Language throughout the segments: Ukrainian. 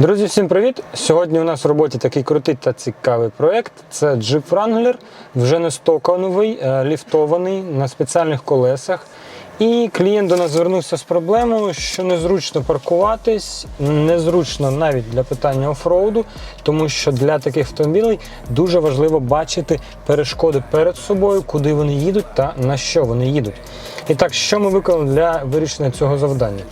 Друзі, всім привіт! Сьогодні у нас в роботі такий крутий та цікавий проект. Це Jeep Wrangler, вже не стоковий, е, ліфтований на спеціальних колесах. І клієнт до нас звернувся з проблемою, що незручно паркуватись, незручно навіть для питання офроуду, тому що для таких автомобілей дуже важливо бачити перешкоди перед собою, куди вони їдуть та на що вони їдуть. І так, що ми виконали для вирішення цього завдання?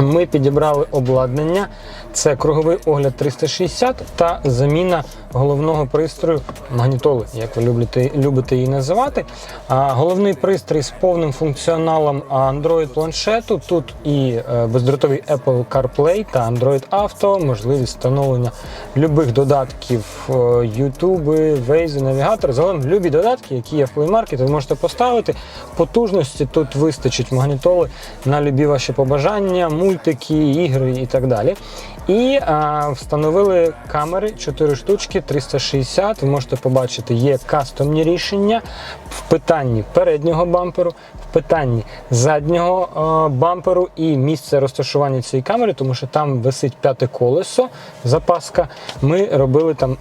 Ми підібрали обладнання. Це круговий огляд 360 та заміна головного пристрою магнітоли, як ви любите, любите її називати. А, головний пристрій з повним функціоналом Android планшету. Тут і е, бездротовий Apple CarPlay та Android Auto, можливість встановлення любих додатків е, YouTube, Waze, навігатор. Загалом любі додатки, які є в Play Market, ви можете поставити. Потужності тут вистачить магнітоли на любі ваші побажання, мультики, ігри і так далі. І а, встановили камери 4 штучки 360. Ви можете побачити, є кастомні рішення в питанні переднього бамперу, в питанні заднього а, бамперу і місце розташування цієї камери, тому що там висить п'яте колесо, запаска. Ми робили там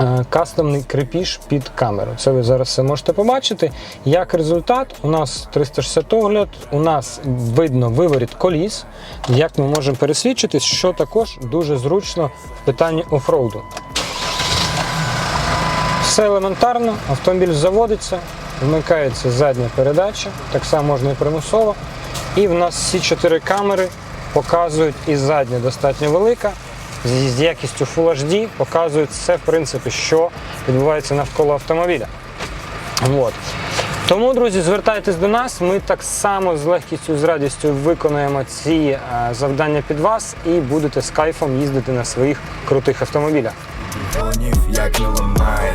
е, кастомний крепіж під камеру. Це ви зараз все можете побачити. Як результат, у нас 360 огляд, у нас видно виворіт коліс, як ми можемо пересвідчитись, що також дуже зручно в питанні офроуду. Все елементарно, автомобіль заводиться, вмикається задня передача, так само можна і примусово. І в нас всі чотири камери показують і задня достатньо велика, з якістю Full HD, показують все, в принципі, що відбувається навколо автомобіля. От. Тому, друзі, звертайтесь до нас. Ми так само з легкістю, з радістю виконуємо ці е, завдання під вас і будете з кайфом їздити на своїх крутих автомобілях. Дзвонів, як Ілон Май